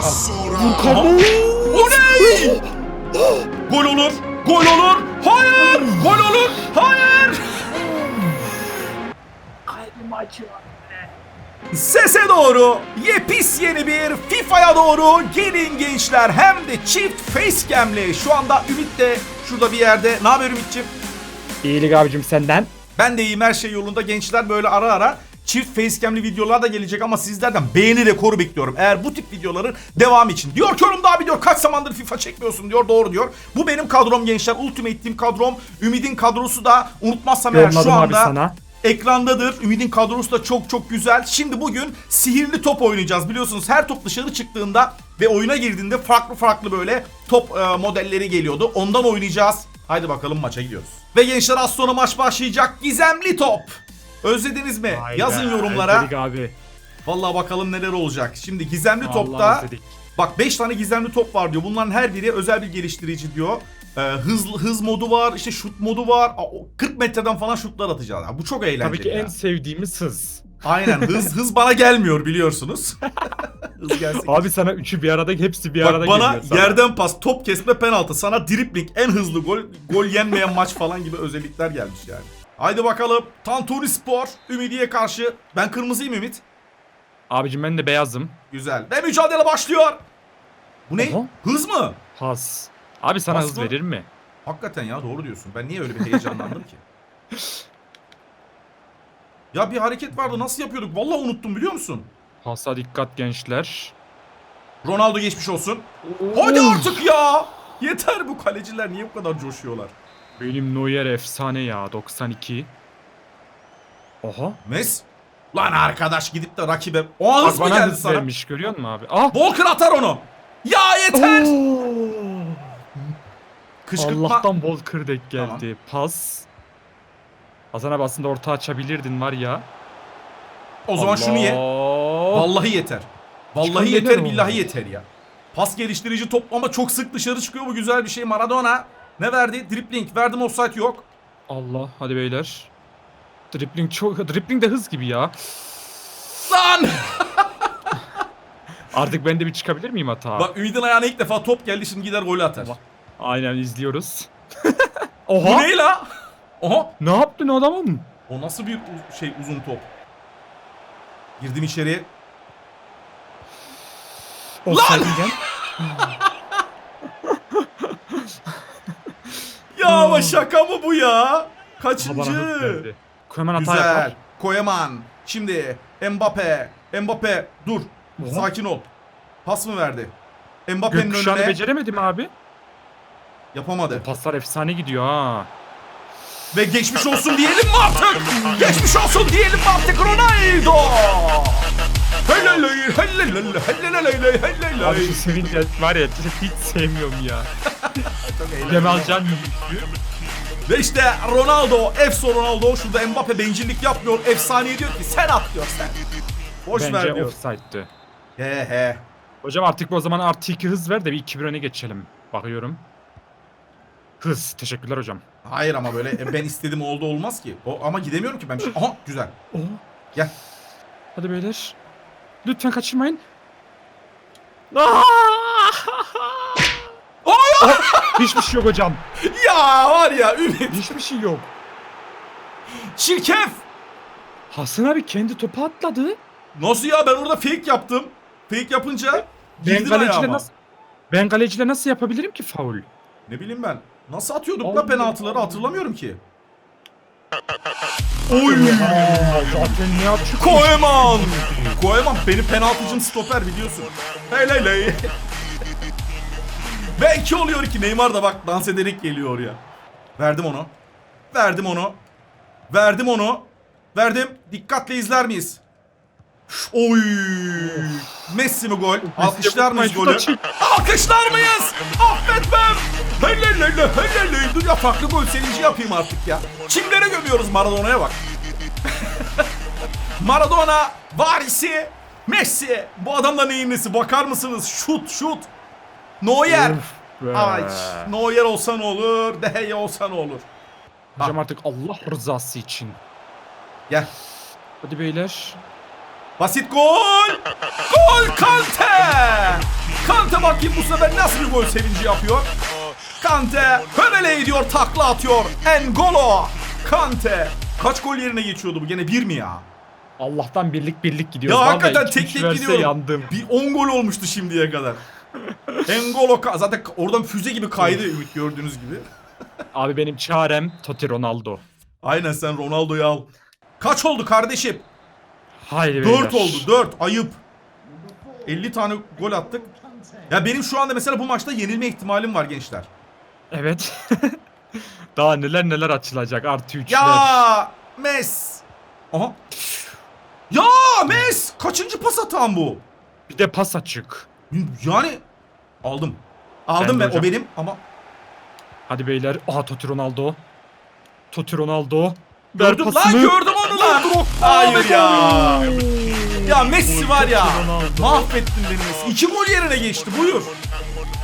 Aha. O ne? Gol olur. Gol olur. Hayır. Gol olur. Hayır. Sese doğru, yepis yeni bir FIFA'ya doğru gelin gençler. Hem de çift facecam'li. Şu anda Ümit de şurada bir yerde. Ne haber Ümit'ciğim? İyilik abicim senden. Ben de iyiyim her şey yolunda gençler böyle ara ara çift facecam'li videolar da gelecek ama sizlerden beğeni rekoru bekliyorum. Eğer bu tip videoların devam için. Diyor ki oğlum abi diyor kaç zamandır FIFA çekmiyorsun diyor doğru diyor. Bu benim kadrom gençler Ultimate Team kadrom. Ümit'in kadrosu da unutmazsam eğer şu anda ekrandadır. Ümit'in kadrosu da çok çok güzel. Şimdi bugün sihirli top oynayacağız. Biliyorsunuz her top dışarı çıktığında ve oyuna girdiğinde farklı farklı böyle top e, modelleri geliyordu. Ondan oynayacağız. Haydi bakalım maça gidiyoruz. Ve gençler az sonra maç başlayacak. Gizemli top. Özlediniz mi? Vay Yazın yorumlara. özledik abi. Vallahi bakalım neler olacak. Şimdi gizemli Vallahi topta özledik. bak 5 tane gizemli top var diyor. Bunların her biri özel bir geliştirici diyor. Ee, hız hız modu var, işte şut modu var. Aa, o 40 metreden falan şutlar atacağız. Ya Bu çok eğlenceli. Tabii ki ya. en sevdiğimiz hız. Aynen hız hız bana gelmiyor biliyorsunuz. hız gelsin. Abi sana üçü bir arada hepsi bir Bak arada bana geliyor sana. yerden pas, top kesme, penaltı. Sana dripling, en hızlı gol, gol yenmeyen maç falan gibi özellikler gelmiş yani. Haydi bakalım. Tantuni Spor, Ümidiye karşı. Ben kırmızıyım Ümit. Abicim ben de beyazım. Güzel. Ve mücadele başlıyor. Bu ne? Aha. Hız mı? Pas. Abi sana Pas hız mı? verir mi? Hakikaten ya doğru diyorsun. Ben niye öyle bir heyecanlandım ki? Ya bir hareket vardı nasıl yapıyorduk? Vallahi unuttum biliyor musun? Pasa dikkat gençler. Ronaldo geçmiş olsun. Hadi artık ya. Yeter bu kaleciler niye bu kadar coşuyorlar? Benim Neuer efsane ya 92. Oha. Mes. Lan arkadaş gidip de rakibe. O hız Bak mı geldi sana? vermiş görüyor musun abi? Ah. Walker atar onu. Ya yeter. Kışkırtma. Allah'tan Walker denk geldi. Tamam. Pas. Hasan abi aslında orta açabilirdin var ya. O zaman şunu ye. Allah. Vallahi yeter. Vallahi Çıkan yeter billahi oldu? yeter ya. Pas geliştirici top ama çok sık dışarı çıkıyor bu güzel bir şey. Maradona ne verdi? Dribbling. Verdim offside yok. Allah hadi beyler. Dribbling çok dribbling de hız gibi ya. Lan! Artık ben de bir çıkabilir miyim hata? Bak Ümit'in ayağına ilk defa top geldi şimdi gider golü atar. Allah. Aynen izliyoruz. Bu Oha! ne la? Oha! Ne yaptın adamım? O nasıl bir u- şey uzun top? Girdim içeriye. Offside'in Ya ama şaka mı bu ya? Kaçıncı? Hemen hata yapar. Güzel. Koyaman. Şimdi Mbappe. Mbappe dur. Oha. Sakin ol. Pas mı verdi? Mbappe'nin Gökkuşağını önüne beceremedim abi. yapamadı. Paslar efsane gidiyor ha. Ve geçmiş olsun diyelim mi artık? geçmiş olsun diyelim mi artık Ronaldo? Helal helal helal helal Abi şu sevince var ya hiç sevmiyorum ya. Cemalcan yürüyüşü. Ve işte Ronaldo, Efso Ronaldo şurada Mbappe bencillik yapmıyor. Efsaneye diyor ki sen at diyor sen. Boş ver Bence diyor. offside'dı. He he. Hocam artık o zaman artı 2 hız ver de bir 2 bir öne geçelim. Bakıyorum. Hız. Teşekkürler hocam. Hayır ama böyle e, ben istedim oldu olmaz ki. O, ama gidemiyorum ki ben. bir şey- Aha güzel. Gel. Hadi beyler. Lütfen kaçırmayın. Aa! Hiçbir şey yok hocam. Ya var ya Ümit. Hiçbir şey yok. Çirkef. Hasan abi kendi topu atladı. Nasıl ya ben orada fake yaptım. Fake yapınca Ben kaleciyle nasıl ben kaleciyle nasıl yapabilirim ki faul? Ne bileyim ben. Nasıl atıyorduk Allah la penaltıları hatırlamıyorum ki. Oy! Zaten ne açık. Koeman! Koeman benim penaltıcım stoper biliyorsun. Hey ley ley. Ve iki oluyor ki Neymar da bak dans ederek geliyor ya. Verdim onu. Verdim onu. Verdim onu. Verdim. Dikkatle izler miyiz? Oy! Messi mi gol? Alkışlar mıyız golü? Alkışlar mıyız? Affetmem. Helal helal helal. Dur ya farklı gol sevinci yapayım artık ya. Çimlere gömüyoruz Maradona'ya bak. Maradona varisi Messi. Bu adamla neyin nesi bakar mısınız? Şut şut. Neuer. Ay, Neuer olsa ne olur? Deheya olsa ne olur? Hocam artık Allah rızası için. Gel. Hadi beyler. Basit gol. Gol Kante. Kante bakayım bu sefer nasıl bir gol sevinci yapıyor. Kante hömele ediyor takla atıyor. Engolo. Kante. Kaç gol yerine geçiyordu bu gene bir mi ya? Allah'tan birlik birlik Ya gidiyoruz. Vallahi hakikaten tek tek gidiyorum. yandım. Bir 10 gol olmuştu şimdiye kadar. Engolo ka- zaten oradan füze gibi kaydı Ümit gördüğünüz gibi. Abi benim çarem Totti Ronaldo. Aynen sen Ronaldo'yu al. Kaç oldu kardeşim? Haydi 4 beyler. oldu 4 ayıp. 50 tane gol attık. Ya benim şu anda mesela bu maçta yenilme ihtimalim var gençler. Evet. Daha neler neler açılacak artı 3'ler. Ya Mes. Aha. Ya Mes kaçıncı pas atan bu? Bir de pas açık. Yani aldım. Aldım Ben ben, o benim ama Hadi beyler. Aha Totti Ronaldo. Totti Ronaldo. gördüm lan pasını. gördüm onu lan. Hayır ya. Ya Messi var ya. Mahvettin beni Messi. İki gol yerine geçti buyur.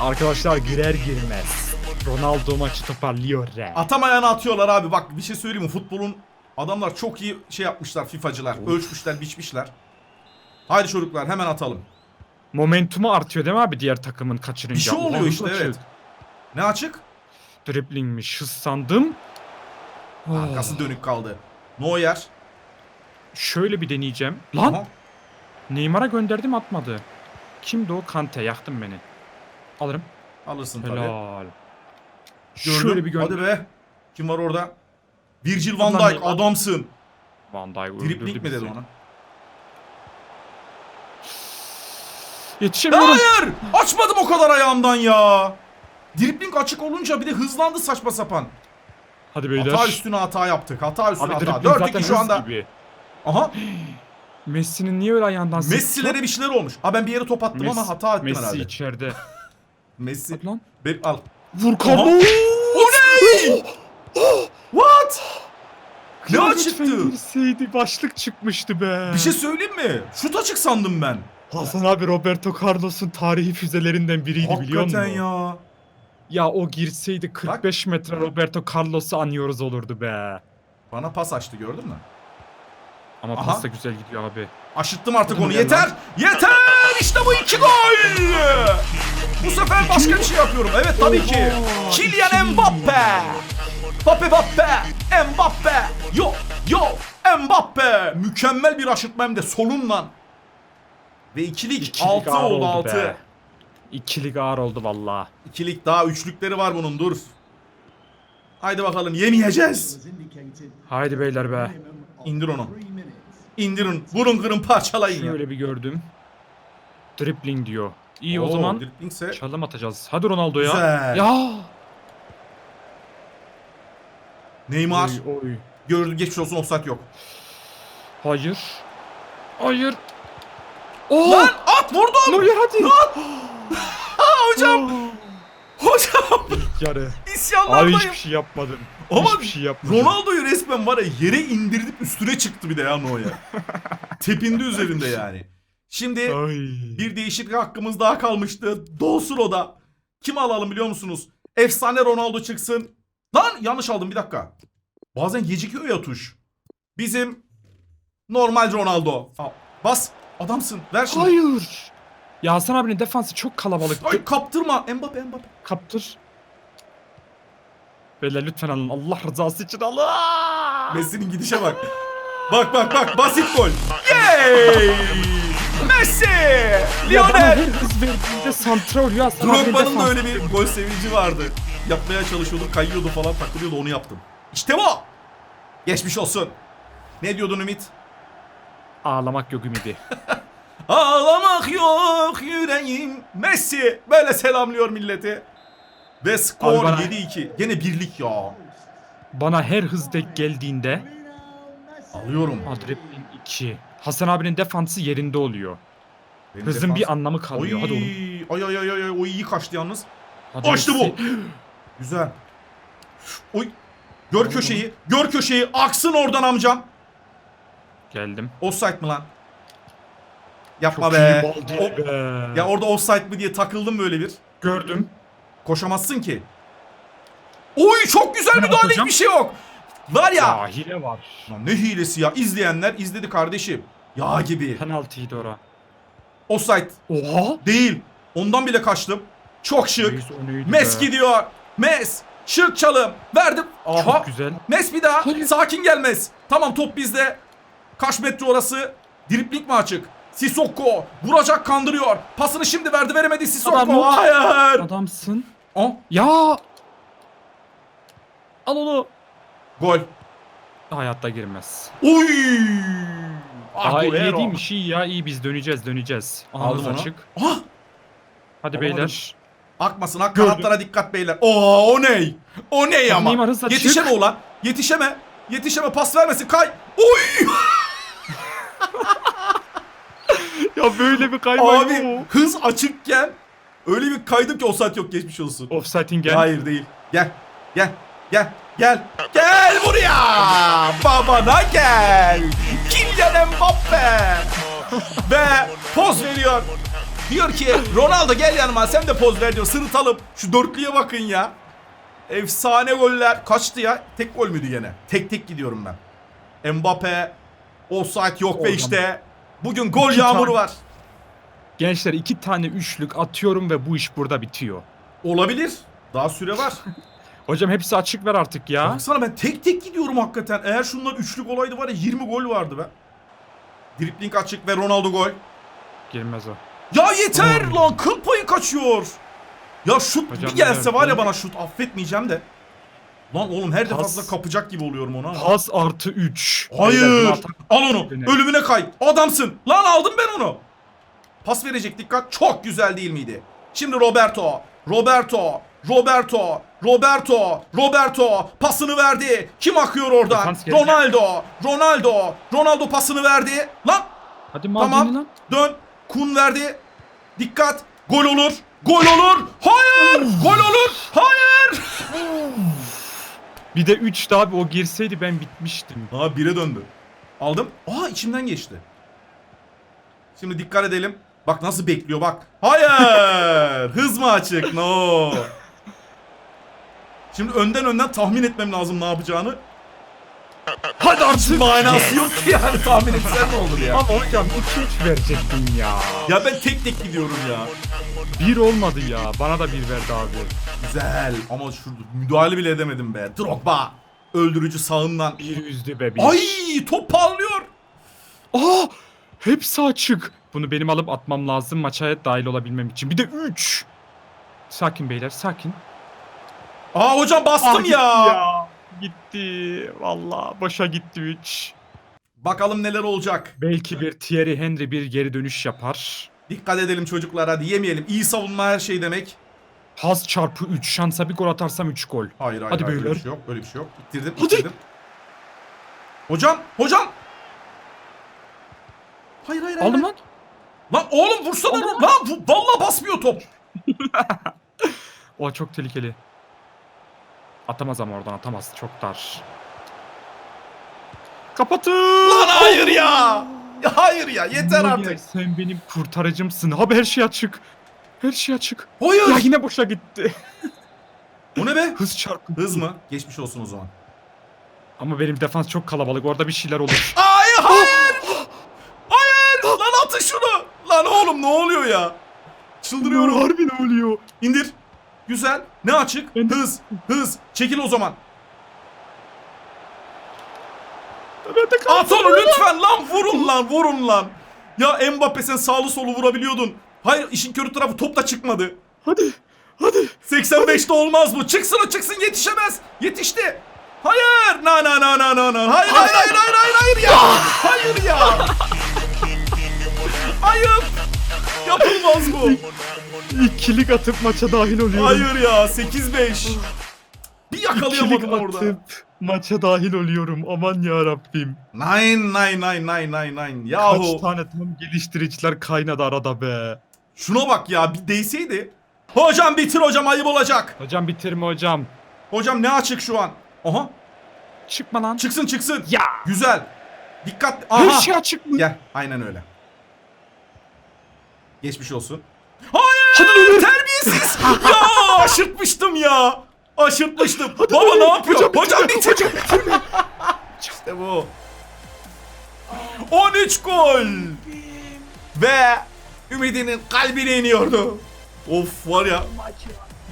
Arkadaşlar girer girmez. Ronaldo maçı toparlıyor. re. Atamayana atıyorlar abi. Bak bir şey söyleyeyim mi? Futbolun adamlar çok iyi şey yapmışlar FIFA'cılar. Ölçmüşler, biçmişler. Haydi çocuklar hemen atalım. Momentumu artıyor değil mi abi diğer takımın kaçırınca? Bir şey oluyor işte evet. Ne açık? Driblingmiş hız sandım. Arkası dönük kaldı. Neuer. Şöyle bir deneyeceğim. Lan Aha. Neymar'a gönderdim atmadı. Kimdi o? Kante yaktın beni. Alırım. Alırsın tabii. Helal. Gördüm. Şöyle bir gönder. Hadi be. Kim var orada? Virgil van Dijk adamsın. Van Dijk Dripling mi dedi ona? Yetişemiyorum. Hayır! Açmadım o kadar ayağımdan ya. Dripling açık olunca bir de hızlandı saçma sapan. Hadi beyler. Hata üstüne hata yaptık. Hata üstüne Abi hata. dribbling 4-2 zaten şu anda. gibi. Aha. Messi'nin niye öyle ayağından sekti? Messi'lere bir şeyler olmuş. Ha ben bir yere top attım ama Messi- hata ettim Messi herhalde. içeride. Messi. Hadi lan. Ben, al. Vur. Carlos. O ne? What? Ne lütfen girseydi başlık çıkmıştı be. Bir şey söyleyeyim mi? Şut açık sandım ben. Hasan abi Roberto Carlos'un tarihi füzelerinden biriydi biliyor musun? Hakikaten ya. Ya o girseydi 45 metre Roberto Carlos'u anıyoruz olurdu be. Bana pas açtı gördün mü? Ama Aha. pas da güzel gidiyor abi. Aşıttım artık onu. Yeter. Yeter. İşte bu iki gol. Bu sefer başka bir şey yapıyorum. Evet tabii ki. Kylian. Mbappe. Mbappe Mbappe. Mbappe. Yo yo Mbappe. Mükemmel bir aşırtma hem de solunla. Ve ikilik. İkilik altı ağır oldu oldu altı. be. İkilik ağır oldu valla. İkilik daha üçlükleri var bunun dur. Haydi bakalım yemeyeceğiz. Haydi beyler be. İndir onu. İndirin. Vurun kırın parçalayın ya. Şöyle bir gördüm. Dribbling diyor. İyi o Oo, zaman driplingse çalım atacağız. Hadi Ronaldo ya. Güzel. Ya. Neymar. Oy, oy. Gördü geçmiş olsun offside yok. Hayır. Hayır. Oo. Lan at vurdum. Neuer hadi. Ha hocam. Oo. Hocam Yarı. Abi isyanlardayım. hiçbir şey yapmadım. Ama hiçbir şey yapmadım. Ronaldo'yu resmen var ya yere indirdik üstüne çıktı bir de ya Neuer. Tepindi üzerinde yani. Şimdi Ay. bir değişiklik hakkımız daha kalmıştı. Dolsun o da. Kimi alalım biliyor musunuz? Efsane Ronaldo çıksın. Lan yanlış aldım bir dakika. Bazen gecikiyor ya tuş. Bizim normal Ronaldo. Al, Bas adamsın ver şimdi. Hayır. Ya Hasan abinin defansı çok kalabalık. Ay kaptırma Mbappe Mbappe. Kaptır. Beyler lütfen alın. Allah rızası için alın. Messi'nin gidişe bak. Bak bak bak basit gol. Yay! Messi! Ya Lionel! hız verdiğinde Hasan abinin Drogba'nın da defansı. öyle bir gol sevinci vardı. Yapmaya çalışıyordu, kayıyordu falan, takılıyordu onu yaptım. İşte bu! Geçmiş olsun. Ne diyordun Ümit? Ağlamak yok ümidi. Ağlamak yok yüreğim. Messi böyle selamlıyor milleti. Ve skor bana- 7-2. Gene birlik ya. Bana her hız denk geldiğinde Alıyorum. Adrepin 2. Hasan abinin defansı yerinde oluyor. Benim Hızın bir defans- anlamı kalmıyor. Oy, Hadi oğlum. ay ay ay ay o iyi kaçtı yalnız. Hadi Açtı bu. Güzel. Oy. Gör köşeyi. Gör köşeyi. Aksın oradan amcam. Geldim. Offside mı lan? Yapma Çok be. iyi Baldi O- be. ya orada offside mi diye takıldım böyle bir. Gördüm. Koşamazsın ki. Oy çok güzel Ne müdahale yapacağım? hiçbir şey yok. Var ya. Ya hile var. Lan ne hilesi ya. İzleyenler izledi kardeşim. Yağ gibi. Penaltıydı ora. Offside Oha. değil. Ondan bile kaçtım. Çok şık. Reis, o neydi Mes be? gidiyor. Mes. Şık çalım. Verdim. Aha. Çok güzel. Mes bir daha. Hayır. Sakin gelmez. Tamam top bizde. Kaç metre orası? Dripling mi açık? Sissoko. Vuracak kandırıyor. Pasını şimdi verdi veremedi Sissoko. Adam yok. Hayır. Adamsın. Oh, Ya. Al onu. gol. Hayatta girmez. Oy. Aha Agüero. yediğim iyi ya iyi biz döneceğiz döneceğiz. Aldım onu. açık. Ah. Hadi Alamadım. beyler. Akmasın ak kanatlara dikkat beyler. Oo o ne? O ne ama? Hızla çık. Yetişeme ulan. Yetişeme. Yetişeme pas vermesin. Kay. Oy. Ya böyle bir kayma Abi hız açıkken öyle bir kaydım ki o saat yok geçmiş olsun. Offside'in gel. Hayır değil. Gel. Gel. Gel. Gel. Gel buraya. Babana gel. Kylian Mbappe. Ve poz veriyor. Diyor ki Ronaldo gel yanıma sen de poz ver diyor. Sırıtalım. Şu dörtlüye bakın ya. Efsane goller. Kaçtı ya? Tek gol müydü gene? Tek tek gidiyorum ben. Mbappe. Offside yok ve işte bugün gol iki yağmuru tane- var. Gençler iki tane üçlük atıyorum ve bu iş burada bitiyor. Olabilir. Daha süre var. Hocam hepsi açık ver artık ya. Baksana ben tek tek gidiyorum hakikaten. Eğer şunlar üçlük olaydı var ya 20 gol vardı be. Dripling açık ve Ronaldo gol. Girmez o. Ya yeter lan kıl payı kaçıyor. Ya şut Hocam bir gelse evet, var ya bana şut affetmeyeceğim de. Lan oğlum her Pas- defasında kapacak gibi oluyorum onu ama. Pas artı 3. Hayır. Al onu. Ölümüne kay. Adamsın. Lan aldım ben onu. Pas verecek dikkat. Çok güzel değil miydi? Şimdi Roberto. Roberto. Roberto. Roberto. Roberto. Pasını verdi. Kim akıyor orada? Defans gelecek. Ronaldo. Ronaldo. Ronaldo pasını verdi. Lan Hadi tamam. lan. Dön. Kun verdi. Dikkat. Gol olur. Gol olur. Hayır. Gol olur. Hayır. Bir de 3 daha bir o girseydi ben bitmiştim. Aa bire döndü. Aldım. Aa içimden geçti. Şimdi dikkat edelim. Bak nasıl bekliyor bak. Hayır. Hız mı açık? No. Şimdi önden önden tahmin etmem lazım ne yapacağını. Hadi artık. Manası yok ki yani tahmin etsen ne olur ya. Ama hocam 2-3 verecektin ya. Ya ben tek tek gidiyorum ya. 1 olmadı ya. Bana da 1 verdi abi. Güzel ama şurada müdahale bile edemedim be. Drogba. Öldürücü sağından. Bir üzdü be bir. Ay top parlıyor. Aa! Hepsi açık. Bunu benim alıp atmam lazım maça dahil olabilmem için. Bir de 3. Sakin beyler sakin. Aa hocam bastım Ah, gitti ya. Gitti. Valla boşa gitti 3. Bakalım neler olacak. Belki bir Thierry Henry bir geri dönüş yapar. Dikkat edelim çocuklar hadi yemeyelim. İyi savunma her şey demek. Haz çarpı 3. Şansa bir gol atarsam 3 gol. Hayır hayır Hadi hayır öyle beyler. bir şey yok. Öyle bir şey yok. İttirdim Hadi. ittirdim. Hocam hocam. Hayır hayır hayır. Aldım lan. Lan oğlum vursana lan. Lan bu vallahi basmıyor top. O çok tehlikeli. Atamaz ama oradan atamaz. Çok dar. Kapatın. Lan hayır ya. Ya hayır ya yeter Neuer, artık. Sen benim kurtarıcımsın. Abi her şey açık. Her şey açık. Hayır. Ya yine boşa gitti. Bu ne be? Hız çarpı. Hız mı? Geçmiş olsun o zaman. Ama benim defans çok kalabalık. Orada bir şeyler olur. Hayır hayır. hayır. Lan atın şunu. Lan oğlum ne oluyor ya? Çıldırıyorum. Harbi ne oluyor? İndir. Güzel. Ne açık? Hız. Hız. Çekil o zaman. At onu lütfen lan vurun lan vurun lan. Ya Mbappe sen sağlı solu vurabiliyordun. Hayır işin körü tarafı top da çıkmadı. Hadi. Hadi. 85'te olmaz bu. Çıksın o çıksın yetişemez. Yetişti. Hayır. Na na na na na na. Hayır hayır hayır hayır hayır hayır ya. Hayır ya. Ayıp. Yapılmaz bu. İkilik atıp maça dahil oluyorum. Hayır ya 8-5. Bir İkilik yakalayamadım orada. atıp maça dahil oluyorum. Aman ya Rabbim. Nine nine nine nine nine nine. Kaç Yahu. tane tam geliştiriciler kaynadı arada be. Şuna bak ya bir değseydi. Hocam bitir hocam ayıp olacak. Hocam bitirme hocam. Hocam ne açık şu an? Aha Çıkma lan. çıksın çıksın. Ya. Güzel. Dikkat. Her Aha. şey açık mı? Gel aynen öyle. Geçmiş olsun. Hayır terbiyesiz. ya aşırtmıştım ya. Aşırtmıştım. Baba ne yapıyor? Hocam, bitir. işte bu. 13 gol. Ve Ümidinin kalbine iniyordu. Of var ya.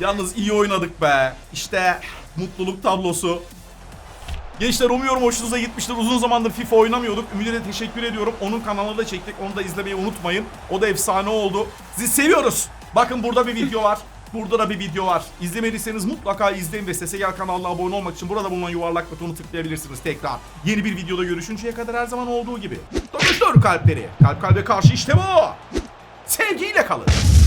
Yalnız iyi oynadık be. İşte mutluluk tablosu. Gençler umuyorum hoşunuza gitmiştir. Uzun zamandır FIFA oynamıyorduk. Ümit'e de teşekkür ediyorum. Onun kanalını da çektik. Onu da izlemeyi unutmayın. O da efsane oldu. Sizi seviyoruz. Bakın burada bir video var. Burada da bir video var. İzlemediyseniz mutlaka izleyin ve Sese Gel kanalına abone olmak için burada bulunan yuvarlak butonu tıklayabilirsiniz tekrar. Yeni bir videoda görüşünceye kadar her zaman olduğu gibi. Dokuştur kalpleri. Kalp kalbe karşı işte bu. Sevgiyle kalın.